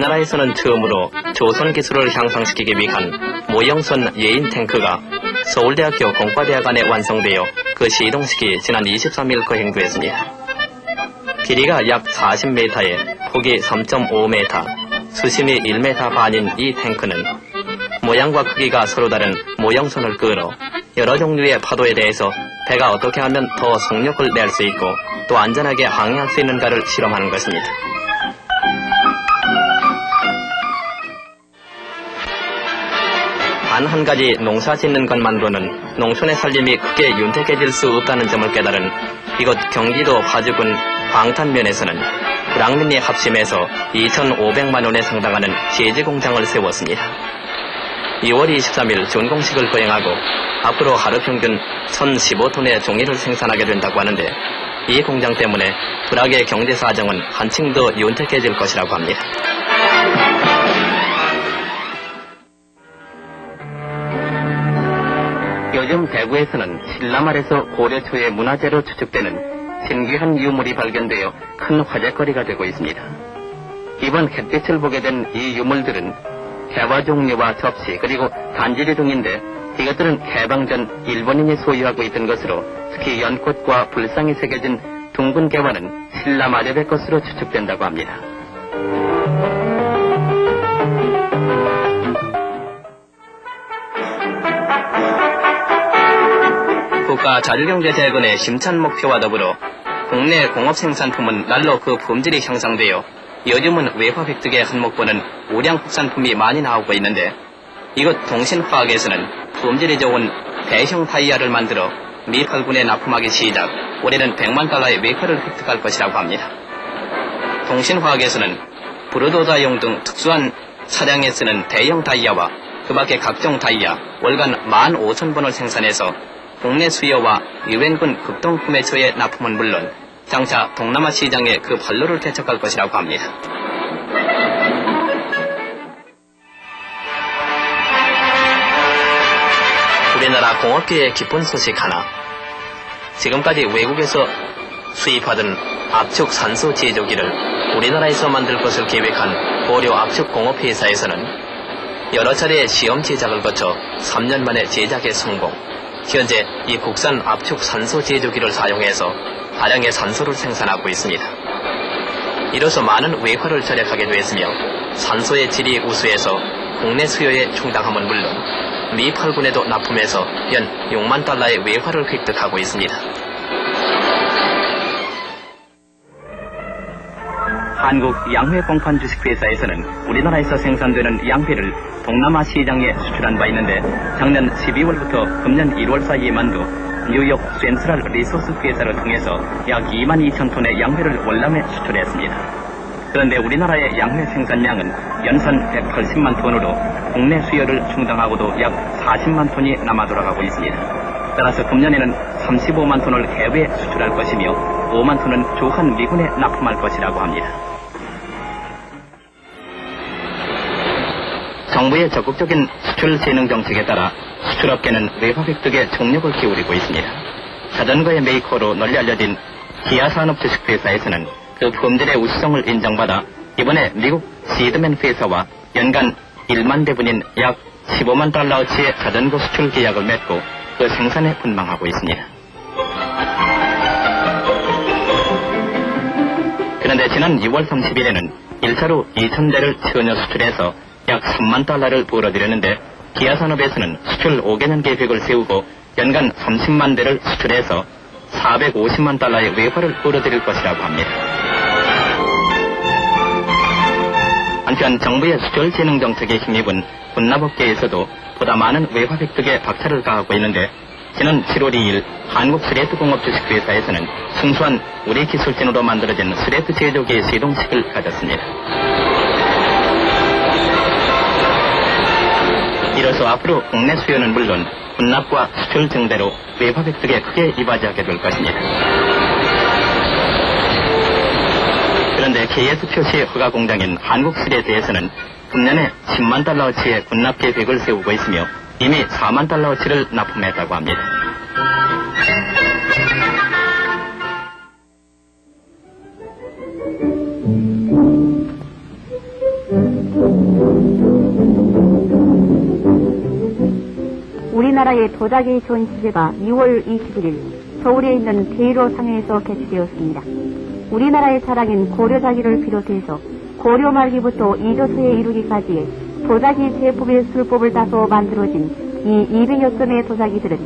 우리나라에서는 처음으로 조선 기술을 향상시키기 위한 모형선 예인 탱크가 서울대학교 공과대학 안에 완성되어 그 시동식이 지난 23일 거행됐습니다. 길이가 약 40m에 폭이 3.5m, 수심이 1m 반인 이 탱크는 모양과 크기가 서로 다른 모형선을 끌어 여러 종류의 파도에 대해서 배가 어떻게 하면 더 속력을 낼 수 있고 또 안전하게 항해할 수 있는가를 실험하는 것입니다. 단 한 가지 농사 짓는 것만으로는 농촌의 살림이 크게 윤택해질 수 없다는 점을 깨달은 이곳 경기도 화주군 방탄면에서는 불황민이 합심해서 2,500만 원에 상당하는 제지 공장을 세웠습니다. 2월 23일 준공식을 거행하고 앞으로 하루 평균 1,015톤의 종이를 생산하게 된다고 하는데 이 공장 때문에 불악의 경제 사정은 한층 더 윤택해질 것이라고 합니다. 요즘 대구에서는 신라말에서 고려 초의 문화재로 추측되는 신기한 유물이 발견되어 큰 화제거리가 되고 있습니다. 이번 햇빛을 보게 된 이 유물들은 개화 종류와 접시 그리고 단지리 등인데 이것들은 해방 전 일본인이 소유하고 있던 것으로 특히 연꽃과 불상이 새겨진 둥근 개화는 신라 마렵의 것으로 추측된다고 합니다. 국가 자율경제 재건의 심찬 목표와 더불어 국내 공업 생산품은 날로 그 품질이 향상되어 요즘은 외화 획득에 한몫보는 우량 국산품이 많이 나오고 있는데 이곳 동신화학에서는 품질이 좋은 대형 타이야를 만들어 미 8군에 납품하기 시작 올해는 100만 달러의 외화를 획득할 것이라고 합니다. 동신화학에서는 브루도자용 등 특수한 차량에 쓰는 대형 다이아와 그 밖에 각종 다이아 월간 15,000번을 생산해서 국내 수요와 유엔군 극동 구매처의 납품은 물론 장차 동남아 시장에 그 발로를 개척할 것이라고 합니다. 우리나라 공업계의 기쁜 소식 하나. 지금까지 외국에서 수입하던 압축 산소 제조기를 우리나라에서 만들 것을 계획한 고려 압축 공업 회사에서는 여러 차례 시험 제작을 거쳐 3년 만에 제작에 성공. 현재 이 국산 압축 산소 제조기를 사용해서 다량의 산소를 생산하고 있습니다. 이로써 많은 외화를 절약하게 되었으며 산소의 질이 우수해서 국내 수요에 충당함은 물론 미 8군에도 납품해서 연 6만 달러의 외화를 획득하고 있습니다. 한국 양회 공판 주식회사에서는 우리나라에서 생산되는 양회를 동남아 시장에 수출한 바 있는데 작년 12월부터 금년 1월 사이에만도 뉴욕 센트럴 리소스 회사를 통해서 약 2만 2천 톤의 양회를 월남에 수출했습니다. 그런데 우리나라의 양회 생산량은 연산 180만 톤으로 국내 수요를 충당하고도 약 40만 톤이 남아 돌아가고 있습니다. 따라서 금년에는 35만 톤을 해외에 수출할 것이며 5만 톤은 조한 미군에 납품할 것이라고 합니다. 정부의 적극적인 수출 재능 정책에 따라 수출업계는 외화 획득에 총력을 기울이고 있습니다. 자전거의 메이커로 널리 알려진 기아 산업 주식회사에서는 그 품질의 우수성을 인정받아 이번에 미국 시드맨 회사와 연간 1만 대분인 약 15만 달러어치의 자전거 수출 계약을 맺고 그 생산에 분망하고 있습니다. 그런데 지난 2월 30일에는 1차로 2,000대를 전혀 수출해서 약 3만 달러를 벌어들였는데 기아 산업에서는 수출 5개년 계획을 세우고 연간 30만 대를 수출해서 450만 달러의 외화를 벌어들일 것이라고 합니다. 한편 정부의 수출 재능 정책에 힘입은 군납업계에서도 보다 많은 외화 획득에 박차를 가하고 있는데 지난 7월 2일 한국 스레트 공업 주식회사에서는 순수한 우리 기술진으로 만들어진 스레트 제조기의 시동식을 가졌습니다. 이로써 앞으로 국내 수요는 물론 군납과 수출 증대로 외화 획득에 크게 이바지하게 될 것입니다. 그런데 KS 표시 허가 공장인 한국스레에 대해서는 금년에 10만 달러어치의 군납 계획을 세우고 있으며 이미 4만 달러어치를 납품했다고 합니다. 우리나라의 도자기 전시제가 2월 21일 서울에 있는 대일호 상해에서 개최되었습니다. 우리나라의 자랑인 고려자기를 비롯해서 고려 말기부터 이조서에 이르기까지의 도자기 제품의 술법을 따서 만들어진 이 200여 건의 도자기들은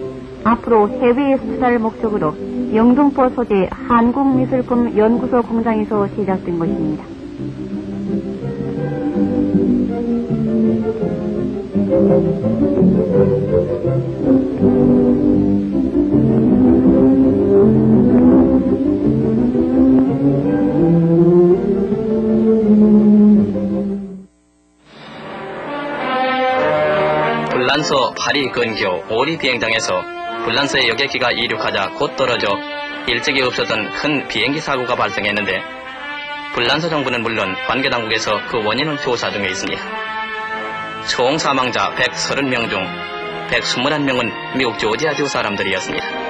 앞으로 해외에 수출할 목적으로 영등포 소재 한국미술품 연구소 공장에서 제작된 것입니다. 불란서 파리 근교 오리 비행장에서 불란서의 여객기가 이륙하자 곧 떨어져 일찍이 없었던 큰 비행기 사고가 발생했는데 불란서 정부는 물론 관계 당국에서 그 원인을 조사 중에 있습니다. 총 사망자 130명 중 121명은 미국 조지아주 사람들이었습니다.